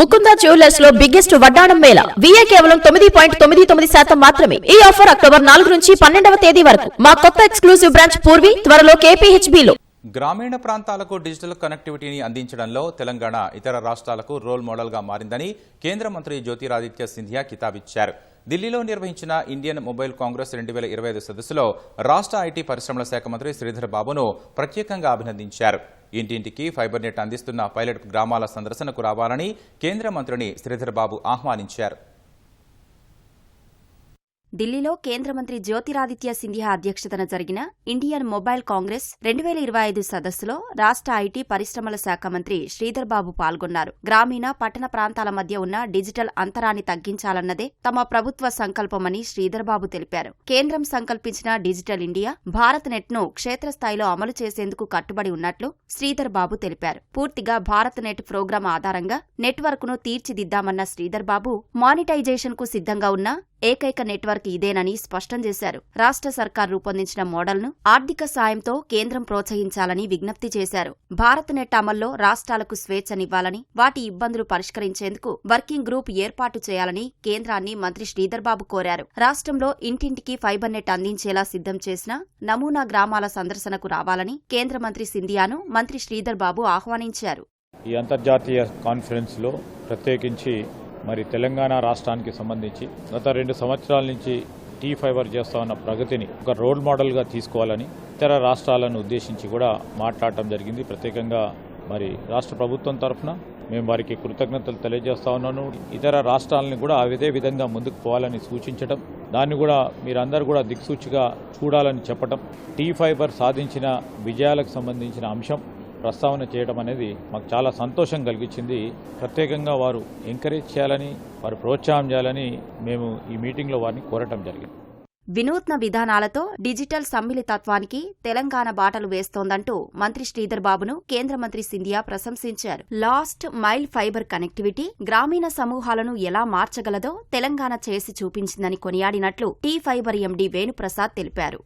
Mukunda జ్యువెలర్స్లో biggest వడ్డాణం Mela. VA కేవలం తొమ్మిది పాయింట్ తొమ్మిది తొమ్మిది శాతం మాత్రమే. ఈ ఆఫర్ అక్టోబర్ నాలుగు నుంచి పన్నెండవ తేదీ వరకు. మా కొత్త ఎక్స్క్లూసివ్ బ్రాంచ్ పూర్వి త్వరలో KPHB గ్రామీణ ప్రాంతాలకు డిజిటల్ కనెక్టివిటీని అందించడంలో తెలంగాణ ఇతర రాష్ట్రాలకు రోల్ మోడల్గా మారిందని కేంద్ర మంత్రి జ్యోతిరాదిత్య సింధియా కితాబిచ్చారు. ఢిల్లీలో నిర్వహించిన ఇండియన్ మొబైల్ కాంగ్రెస్ రెండు వేల ఇరవై ఐదు సదస్సులో రాష్ట్ర ఐటీ పరిశ్రమల శాఖ మంత్రి శ్రీధర్ బాబును ప్రత్యేకంగా అభినందించారు. ఇంటింటికి ఫైబర్ నెట్ అందిస్తున్న పైలట్ గ్రామాల సందర్శనకు రావాలని కేంద్ర మంత్రిని శ్రీధర్ బాబు ఆహ్వానించారు. ఢిల్లీలో కేంద్ర మంత్రి జ్యోతిరాదిత్య సింధియా అధ్యక్షతన జరిగిన ఇండియన్ మొబైల్ కాంగ్రెస్ రెండు వేల ఇరవై ఐదు సదస్సులో రాష్ట్ర ఐటీ పరిశ్రమల శాఖ మంత్రి శ్రీధర్ బాబు పాల్గొన్నారు. గ్రామీణ పట్టణ ప్రాంతాల మధ్య ఉన్న డిజిటల్ అంతరాన్ని తగ్గించాలన్నదే తమ ప్రభుత్వ సంకల్పమని శ్రీధర్ బాబు తెలిపారు. కేంద్రం సంకల్పించిన డిజిటల్ ఇండియా భారత్ నెట్ను క్షేత్రస్థాయిలో అమలు చేసేందుకు కట్టుబడి ఉన్నట్లు శ్రీధర్ బాబు తెలిపారు. పూర్తిగా భారత్ నెట్ ప్రోగ్రాం ఆధారంగా నెట్వర్క్ను తీర్చిదిద్దామన్న శ్రీధర్ బాబు మానిటైజేషన్కు సిద్ధంగా ఉన్న ఏకైక నెట్వర్క్ ఇదేనని స్పష్టం చేశారు. రాష్ట్ర సర్కార్ రూపొందించిన మోడల్ను ఆర్థిక సాయంతో కేంద్రం ప్రోత్సహించాలని విజ్ఞప్తి చేశారు. భారత్ నెట్ అమల్లో రాష్ట్రాలకు స్వేచ్ఛనివ్వాలని వాటి ఇబ్బందులు పరిష్కరించేందుకు వర్కింగ్ గ్రూప్ ఏర్పాటు చేయాలని కేంద్రాన్ని మంత్రి శ్రీధర్ బాబు కోరారు. రాష్ట్రంలో ఇంటింటికి ఫైబర్ నెట్ అందించేలా సిద్ధం చేసిన నమూనా గ్రామాల సందర్శనకు రావాలని కేంద్ర మంత్రి సింధియాను మంత్రి శ్రీధర్ బాబు ఆహ్వానించారు. ఈ అంతర్జాతీయ కాన్ఫరెన్స్లో ప్రత్యేకించి మరి తెలంగాణ రాష్ట్రానికి సంబంధించి గత రెండు సంవత్సరాల నుంచి టీ ఫైబర్ చేస్తా ఉన్న ప్రగతిని ఒక రోల్ మోడల్గా తీసుకోవాలని ఇతర రాష్ట్రాలను ఉద్దేశించి కూడా మాట్లాడటం జరిగింది. ప్రత్యేకంగా మరి రాష్ట్ర ప్రభుత్వం తరఫున మేము వారికి కృతజ్ఞతలు తెలియజేస్తా ఉన్నాను. ఇతర రాష్ట్రాలను కూడా అదే విధంగా ముందుకు పోవాలని సూచించడం దాన్ని కూడా మీరందరూ కూడా దిక్సూచిగా చూడాలని చెప్పడం టీ ఫైబర్ సాధించిన విజయాలకు సంబంధించిన అంశం. ప్రస్తావన చేయడం అనేది మాకు చాలా సంతోషం కలిగించింది. ప్రత్యేకంగా వారు ఎంకరేజ్ చేయాలని వారు ప్రోత్సాహం చేయాలని మేము ఈ మీటింగ్లో వారిని కోరటం జరిగింది. వినూత్న విధానాలతో డిజిటల్ సమ్మిళితత్వానికి తెలంగాణ బాటలు వేస్తోందంటూ మంత్రి శ్రీధర్ బాబును కేంద్ర మంత్రి సింధియా ప్రశంసించారు. లాస్ట్ మైల్ ఫైబర్ కనెక్టివిటీ గ్రామీణ సమూహాలను ఎలా మార్చగలదో తెలంగాణ చేసి చూపించిందని కొనియాడినట్లు T fibre M D Venuprasad తెలిపారు.